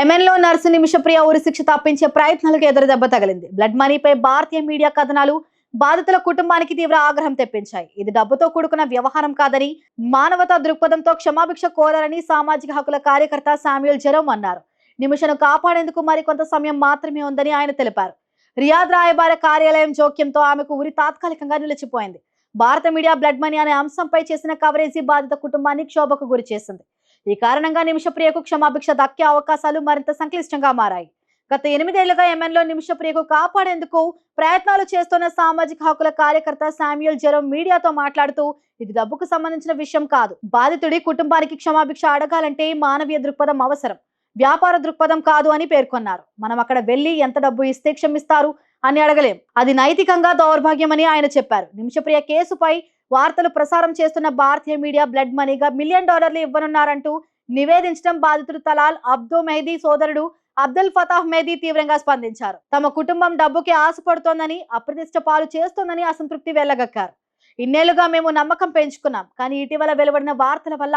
ఎమ్మెన్లో nurse Nimishapriya ఉరి శిక్ష తప్పించే ప్రయత్నాలకు ఎదురు దెబ్బ తగిలింది. బ్లడ్ మనీపై భారతీయ మీడియా కథనాలు బాధితుల కుటుంబానికి తీవ్ర ఆగ్రహం తెప్పించాయి. ఇది డబ్బుతో కూడుకున్న వ్యవహారం కాదని మానవతా దృక్పథంతో క్షమాభిక్ష కోరాలని సామాజిక హక్కుల కార్యకర్త శామ్యుల్ జెరోమ్ అన్నారు. నిమిషను కాపాడేందుకు మరికొంత సమయం మాత్రమే ఉందని ఆయన తెలిపారు. రియాద్ రాయబార కార్యాలయం జోక్యంతో ఆమెకు ఉరి తాత్కాలికంగా నిలిచిపోయింది. భారత మీడియా బ్లడ్ మనీ అనే అంశంపై చేసిన కవరేజీ బాధిత కుటుంబాన్ని క్షోభకు గురి చేసింది ఈ కారణంగా నిమిషప్రియకు క్షమాభిక్ష దక్కే అవకాశాలు మరింత సంక్లిష్టంగా మారాయి. గత ఎనిమిదేళ్ళుగా ఎమ్మెన్లో నిమిషప్రియకు కాపాడేందుకు ప్రయత్నాలు చేస్తున్న సామాజిక హక్కుల కార్యకర్త శామ్యుల్ జెరో మీడియాతో మాట్లాడుతూ ఇది డబ్బుకు సంబంధించిన విషయం కాదు. బాధితుడి కుటుంబానికి క్షమాభిక్ష అడగాలంటే మానవీయ దృక్పథం అవసరం. వ్యాపార దృక్పథం కాదు అని పేర్కొన్నారు. మనం అక్కడ వెళ్ళి ఎంత డబ్బు ఇస్తే క్షమిస్తారు అని అడగలేం. అది నైతికంగా దౌర్భాగ్యమని ఆయన చెప్పారు. నిమిషప్రియ కేసుపై వార్తలు ప్రసారం చేస్తున్న భారతీయ మీడియా బ్లడ్ మనీగా మిలియన్ డాలర్లు ఇవ్వనున్నారంటూ నివేదించడం బాధితుడు తలాల్ అబ్దో మెహదీ సోదరుడు అబ్దుల్ ఫతాహ్ మెహదీ తీవ్రంగా స్పందించారు. తమ కుటుంబం డబ్బుకి ఆశపడుతోందని అప్రతిష్ట పాలు చేస్తోందని అసంతృప్తి వెళ్ళగక్కారు ఇన్నేళ్ళుగా మేము నమ్మకం పెంచుకున్నాం కానీ ఇటీవల వెలువడిన వార్తల వల్ల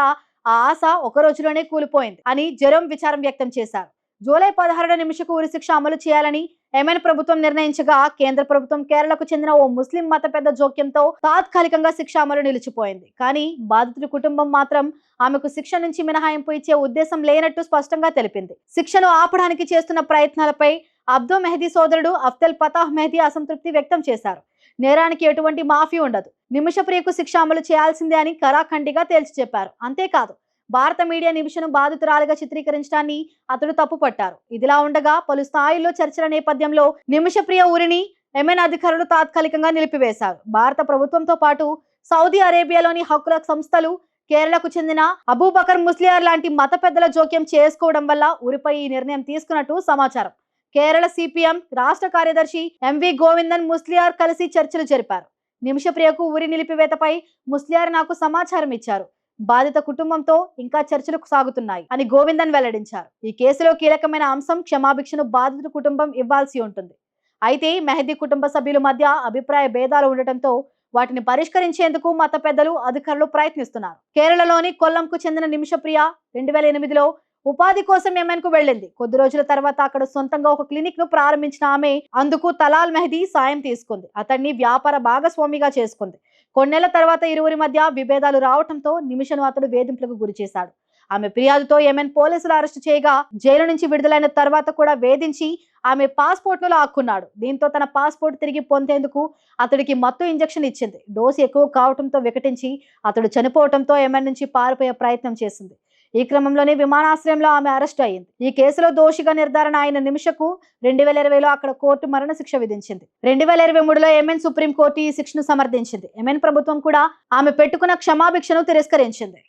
ఆ ఆశ ఒక రోజులోనే కూలిపోయింది అని జెరోమ్ విచారం వ్యక్తం చేశారు. జూలై పదహారున నిమిషకు ఉరిశిక్ష అమలు చేయాలని ఎమెన్ ప్రభుత్వం నిర్ణయించగా కేంద్ర ప్రభుత్వం కేరళకు చెందిన ఓ ముస్లిం మత పెద్ద జోక్యంతో తాత్కాలికంగా శిక్ష అమలు నిలిచిపోయింది. కానీ బాధితుడి కుటుంబం మాత్రం ఆమెకు శిక్ష నుంచి మినహాయింపు ఇచ్చే ఉద్దేశం లేనట్టు స్పష్టంగా తెలిపింది. శిక్షను ఆపడానికి చేస్తున్న ప్రయత్నాలపై అబ్దో మెహదీ సోదరుడు అఫ్తల్ పతాహ్ మెహదీ అసంతృప్తి వ్యక్తం చేశారు. నేరానికి ఎటువంటి మాఫీ ఉండదు. నిమిషప్రియకు శిక్ష అమలు చేయాల్సిందే అని కరాఖండిగా తేల్చి చెప్పారు అంతేకాదు భారత మీడియా నిమిషను బాధితురాలిగా చిత్రీకరించడాన్ని అతడు తప్పుపట్టారు. ఇదిలా ఉండగా పలు స్థాయిల్లో చర్చల నేపథ్యంలో నిమిషప్రియ ఊరిని ఎమెన్ అధికారులు తాత్కాలికంగా నిలిపివేశారు. భారత ప్రభుత్వంతో పాటు సౌదీ అరేబియాలోని హక్కుల సంస్థలు కేరళకు చెందిన అబూబకర్ ముస్లియార్ లాంటి మత పెద్దల జోక్యం చేసుకోవడం వల్ల ఉరిపై ఈ నిర్ణయం తీసుకున్నట్టు సమాచారం. కేరళ సిపిఎం రాష్ట్ర కార్యదర్శి ఎంవి గోవిందన్ ముస్లియార్ కలిసి చర్చలు జరిపారు. నిమిషప్రియకు ఉరి నిలిపివేతపై ముస్లియార్ నాకు సమాచారం ఇచ్చారు. బాధిత కుటుంబంతో ఇంకా చర్చలు సాగుతున్నాయి అని గోవిందన్ వెల్లడించారు. ఈ కేసులో కీలకమైన అంశం క్షమాభిక్షను బాధితుల కుటుంబం ఇవ్వాల్సి ఉంటుంది. అయితే మెహదీ కుటుంబ సభ్యుల మధ్య అభిప్రాయ భేదాలు ఉండటంతో వాటిని పరిష్కరించేందుకు మత పెద్దలు అధికారులు ప్రయత్నిస్తున్నారు. కేరళలోని కొల్లంకు చెందిన నిమిషప్రియ రెండు వేల ఎనిమిదిలో ఉపాధి కోసం యమెన్కు వెళ్ళింది. కొద్ది రోజుల తర్వాత అక్కడ సొంతంగా ఒక క్లినిక్ను ప్రారంభించిన ఆమె అందుకు తలాల్ మెహదీ సాయం తీసుకుంది. అతన్ని వ్యాపార భాగస్వామిగా చేసుకుంది. కొన్నేళ్ళ తర్వాత ఇరువురి మధ్య విభేదాలు రావడంతో నిమిషను అతడు వేధింపులకు గురి చేశాడు. ఆమె ఫిర్యాదుతో యమెన్ పోలీసులు అరెస్టు చేయగా జైలు నుంచి విడుదలైన తర్వాత కూడా వేధించి ఆమె పాస్పోర్ట్ను లాక్కున్నాడు. దీంతో తన పాస్పోర్ట్ తిరిగి పొందేందుకు అతడికి మత్తు ఇంజెక్షన్ ఇచ్చింది. డోసు ఎక్కువ కావడంతో వికటించి అతడు చనిపోవడంతో యమెన్ నుంచి పారిపోయే ప్రయత్నం చేసింది. ఈ క్రమంలోనే విమానాశ్రయంలో ఆమె అరెస్ట్ అయింది ఈ కేసులో దోషిగా నిర్ధారణ అయిన నిమిషకు రెండు వేల ఇరవైలో అక్కడ కోర్టు మరణ శిక్ష విధించింది. రెండు వేల ఇరవై మూడులో ఎంఎన్ సుప్రీం కోర్టు ఈ శిక్షను సమర్థించింది. ఎంఎన్ ప్రభుత్వం కూడా ఆమె పెట్టుకున్న క్షమాభిక్షను తిరస్కరించింది.